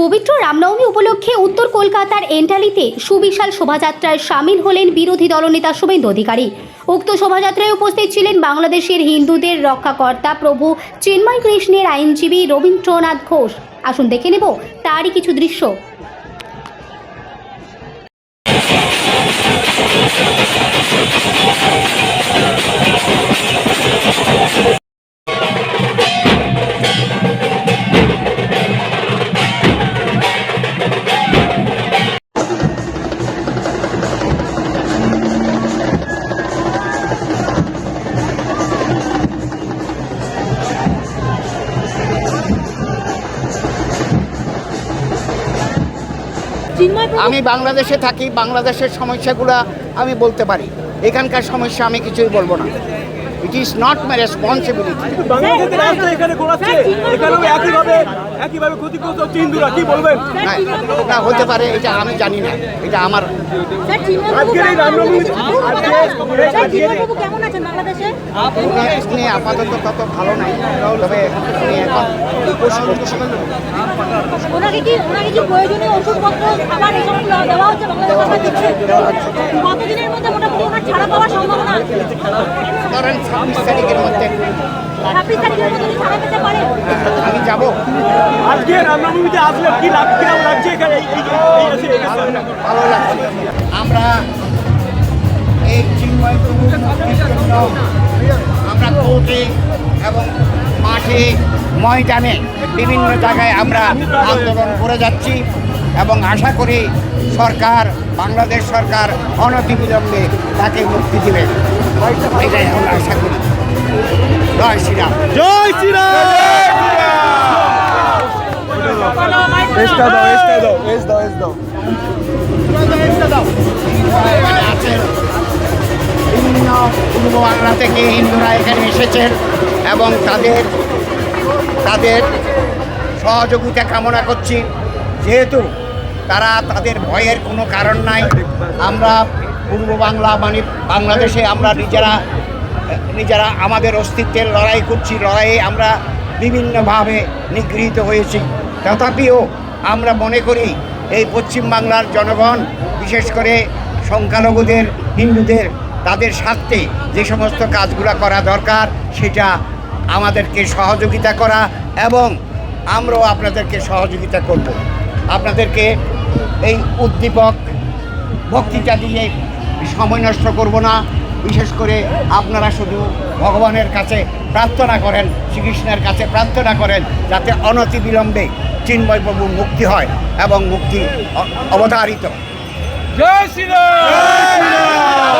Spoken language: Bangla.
পবিত্র রামনবমী উপলক্ষে উত্তর কলকাতার এন্টালিতে সুবিশাল শোভাযাত্রায় সামিল হলেন বিরোধী দলনেতা শুভেন্দু অধিকারী। উক্ত শোভাযাত্রায় উপস্থিত ছিলেন বাংলাদেশের হিন্দুদের রক্ষাকর্তা প্রভু চিন্ময় কৃষ্ণের আইনজীবী রবীন্দ্রনাথ ঘোষ। আসুন দেখে নেব তারই কিছু দৃশ্য। আমি বাংলাদেশে থাকি বাংলাদেশের সমস্যাগুলো আমি বলতে পারি। এখানকার সমস্যা আমি কিছুই বলব না। It is not my responsibility না হতে পারে এটা আমি জানি না এটা আমার আপাতত তত ভালো নাই তবে উনি এখন উপোস করছেন। ওনাকে কি ওনাকে কি প্রয়োজনীয় ওষুধপত্র খাবার এসব দেওয়া হচ্ছে বাংলাদেশ সরকার কতদিনের মধ্যে মোটামুটি ওনার ছাড়া পাওয়ার সম্ভাবনা ধরেন ছাব্বিশ তারিখের মধ্যে। পারে আমি যাব। আজকে রামনবমীতে আসলে কি কীরকম লাগছে এখানে? ভালো লাগছে। আমরা এই চিন্ময় আমরা কোর্টে এবং মাঠে ময়দানে বিভিন্ন জায়গায় আমরা আন্দোলন করে যাচ্ছি। এবং আশা করি সরকার বাংলাদেশ সরকার অনতিবিলম্বে তাকে মুক্তি দেবে। এটাই আমরা আশা করি। জয় শ্রীরাম। জয় শ্রীরাম! আছেন বিভিন্ন পূর্ব বাংলা থেকে হিন্দুরা এখানে এসেছেন এবং তাদের তাদের সহযোগিতা কামনা করছি। যেহেতু তারা তাদের ভয়ের কোনো কারণ নাই। আমরা পূর্ব বাংলা মানে বাংলাদেশে আমরা নিজেরা নিজেরা আমাদের অস্তিত্বের লড়াই করছি, লড়াইয়ে আমরা বিভিন্নভাবে নিগৃহীত হয়েছি। তথাপিও আমরা মনে করি এই পশ্চিম বাংলার জনগণ, বিশেষ করে সংখ্যালঘুদের, হিন্দুদের, তাদের স্বার্থে যে সমস্ত কাজগুলো করা দরকার, সেটা আমাদেরকে সহযোগিতা করা এবং আমরাও আপনাদেরকে সহযোগিতা করব। আপনাদেরকে এই উদ্দীপক বক্তৃতা দিয়ে সময় নষ্ট করব না। বিশেষ করে আপনারা শুধু ভগবানের কাছে প্রার্থনা করেন, শ্রীকৃষ্ণের কাছে প্রার্থনা করেন, যাতে অনতি বিলম্বে চিন্ময় প্রভু মুক্তি হয় এবং মুক্তি অবধারিত জয় শ্রীরাম!